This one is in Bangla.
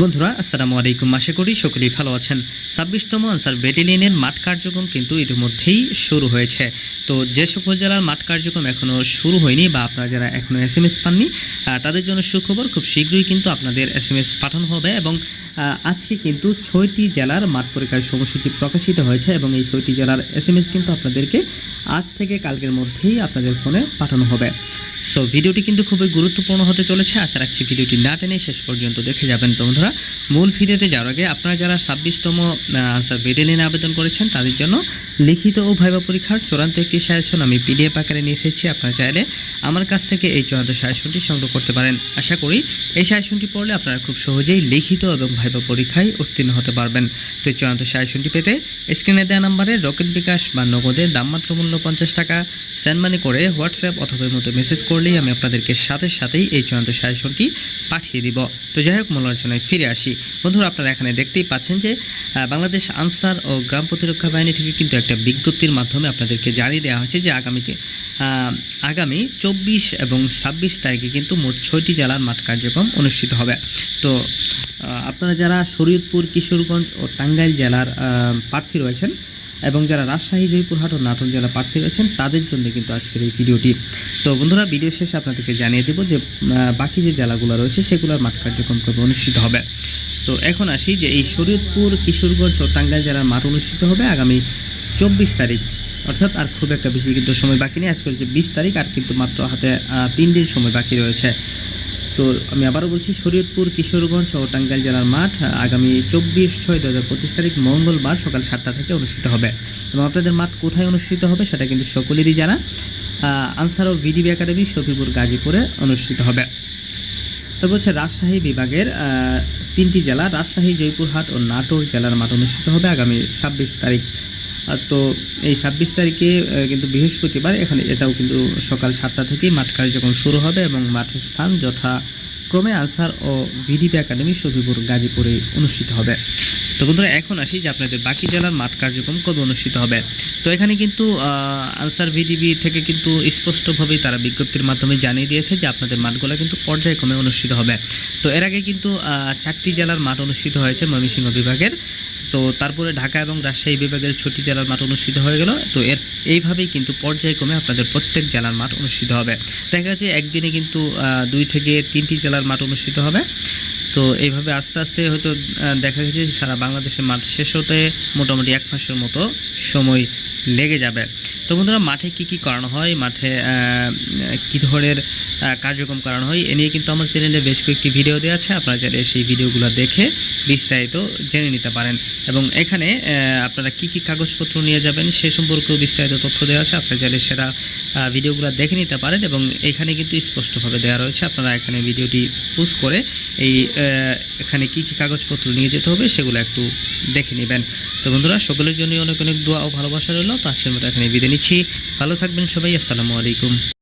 বন্ধুরা, আসসালামু আলাইকুম। আশা করি সকলেই ভালো আছেন। ছাব্বিশতম আনসার ব্যাটালিয়নের মাঠ কার্যক্রম কিন্তু ইতিমধ্যেই শুরু হয়েছে। তো যে সকল জেলার মাঠ কার্যক্রম এখনও শুরু হয়নি বা আপনারা যারা এখনও এস এম এস পাননি তাদের জন্য সুখবর, খুব শীঘ্রই কিন্তু আপনাদের এস এম এস পাঠানো হবে এবং আজকে কিন্তু ছয়টি জেলার মাঠ পরীক্ষার সময়সূচি প্রকাশিত হয়েছে এবং এই ছয়টি জেলার এস এম এস কিন্তু আপনাদেরকে আজ থেকে কালকের মধ্যেই আপনাদের ফোনে পাঠানো হবে। সো ভিডিওটি কিন্তু খুবই গুরুত্বপূর্ণ হতে চলেছে। আশা রাখছি ভিডিওটি না টেনে শেষ পর্যন্ত দেখে যাবেন। তো বন্ধুরা, মূল ভিডিওতে যাওয়ার আগে আপনারা যারা ছাব্বিশতম আনসার বেটেলিনে আবেদন করেছেন, তাদের জন্য লিখিত ও ভাইবা পরীক্ষার চূড়ান্ত একটি সাজেশন আমি পিডিএফ আকারে নিয়ে এসেছি। আপনারা চাইলে আমার কাছ থেকে এই চূড়ান্ত সাজেশনটি সংগ্রহ করতে পারেন। আশা করি এই সাজেশনটি পড়লে আপনারা খুব সহজেই লিখিত এবং ভাইবা পরীক্ষায় উত্তীর্ণ হতে পারবেন। তো এই চূড়ান্ত সাজেশনটি পেতে স্ক্রিনে দেওয়া নাম্বারে রকেট বিকাশ বা নগদে দামমাত্র মূল্য পঞ্চাশ টাকা, সেন্ড মানি করে হোয়াটসঅ্যাপ অথবা মতো মেসেজ করলেই আমি আপনাদেরকে সাথে সাথেই এই চূড়ান্ত সাজেশনটি পাঠিয়ে দিব। তো যাই হোক, মূল আলোচনায় ফিরে আসি। বন্ধুরা, আপনারা এখানে দেখতেই পাচ্ছেন যে বাংলাদেশ আনসার ও গ্রাম প্রতিরক্ষা বাহিনী থেকে কিন্তু একটা বিজ্ঞপ্তির মাধ্যমে আপনাদেরকে জানিয়ে দেওয়া হয়েছে যে আগামীকে আগামী চব্বিশ এবং ছাব্বিশ তারিখে কিন্তু মোট ছয়টি জেলার মাঠ কার্যক্রম অনুষ্ঠিত হবে। তো আপনারা যারা শরীয়তপুর, কিশোরগঞ্জ ও টাঙ্গাইল জেলার প্রার্থী রয়েছেন এবং যারা রাজশাহী, জয়পুরহাট ও নাটোর জেলা প্রার্থী রয়েছেন, তাদের জন্য কিন্তু আজকের এই ভিডিওটি। তো বন্ধুরা, ভিডিও শেষে আপনাদেরকে জানিয়ে দেবো যে বাকি যে জেলাগুলো রয়েছে, সেগুলোর মাঠ কার্যক্রম কবে অনুষ্ঠিত হবে। তো এখন আসি যে এই শরীয়তপুর, কিশোরগঞ্জ ও টাঙ্গাইল জেলার মাঠ অনুষ্ঠিত হবে আগামী চব্বিশ তারিখ অর্থাৎ আর খুব একটা বেশি কিন্তু সময় বাকি নেই। আজকে হচ্ছে বিশ তারিখ আর কিন্তু মাত্র হাতে তিন দিন সময় বাকি রয়েছে। তো আমি আবারও বলছি, শরীয়তপুর, কিশোরগঞ্জ ও টাঙ্গাইল জেলার মাঠ আগামী চব্বিশ ছয় দু হাজার পঁচিশ তারিখ মঙ্গলবার সকাল সাতটা থেকে অনুষ্ঠিত হবে। এবং আপনাদের মাঠ কোথায় অনুষ্ঠিত হবে সেটা কিন্তু সকলেরই জানা। আনসার ও ভিডিবি একাডেমি, শফিপুর, গাজীপুরে অনুষ্ঠিত হবে। তবে হচ্ছে রাজশাহী বিভাগের তিনটি জেলা, রাজশাহী, জয়পুরহাট ও নাটোর জেলার মাঠ অনুষ্ঠিত হবে আগামী ছাব্বিশ তারিখ। তো এই ছাব্বিশ তারিখে কিন্তু বৃহস্পতিবার, এখানে এটাও কিন্তু সকাল সাতটা থেকেই মাঠ কার্যক্রম শুরু হবে এবং মাঠের স্থান যথাক্রমে আনসার ও ভিডিপি একাডেমি শফিপুর গাজীপুরে অনুষ্ঠিত হবে। তো বন্ধুরা, এখন আসি যে আপনাদের বাকি জেলার মাঠ কার্যক্রম কবে অনুষ্ঠিত হবে। তো এখানে কিন্তু আনসার ভিডিবি থেকে কিন্তু স্পষ্টভাবেই তারা বিজ্ঞপ্তির মাধ্যমে জানিয়ে দিয়েছে যে আপনাদের মাঠগুলো কিন্তু পর্যায়ক্রমে অনুষ্ঠিত হবে। তো এর আগে কিন্তু চারটি জেলার মাঠ অনুষ্ঠিত হয়েছে ময়মনসিংহ বিভাগের। তো তারপরে ঢাকা এবং রাজশাহী বিভাগের ছুটি জেলার মাঠ অনুষ্ঠিত হয়ে গেল। তো এর এইভাবেই কিন্তু পর্যায়ক্রমে আপনাদের প্রত্যেক জেলার মাঠ অনুষ্ঠিত হবে। দেখা যাচ্ছে একদিনে কিন্তু দুই থেকে তিনটি জেলার মাঠ অনুষ্ঠিত হবে। তো এইভাবে আস্তে আস্তে হয়তো দেখা গেছে সারা বাংলাদেশের মাঠ শেষ হতে মোটামুটি এক মাসের মতো সময় লেগে যাবে। তো বন্ধুরা, মাঠে কি কি করানো হয়? মাঠে কী ধরনের কার্যক্রম করানো হয়? এ নিয়ে কিন্তু আমার চ্যানেলে বেশ কয়েকটি ভিডিও দেওয়া আছে। আপনারা চাইলে সেই ভিডিওগুলো দেখে বিস্তারিত জেনে নিতে পারেন। এবং এখানে আপনারা কি কি কাগজপত্র নিয়ে যাবেন সে সম্পর্কেও বিস্তারিত তথ্য দেওয়া আছে। আপনারা চাইলে সেটা ভিডিওগুলো দেখে নিতে পারেন এবং এখানে কিন্তু স্পষ্টভাবে দেওয়া রয়েছে। আপনারা এখানে ভিডিওটি পোস্ট করে এই এখানে কি কি কাগজপত্র নিয়ে যেতে হবে সেগুলো একটু দেখে নেবেন। তো বন্ধুরা, সকলের জন্যই অনেক অনেক দোয়া ও ভালোবাসা রইল। তো আজকের মতো এখানে বিদায় নিচ্ছি। ভালো থাকবেন সবাই। আসসালামু আলাইকুম।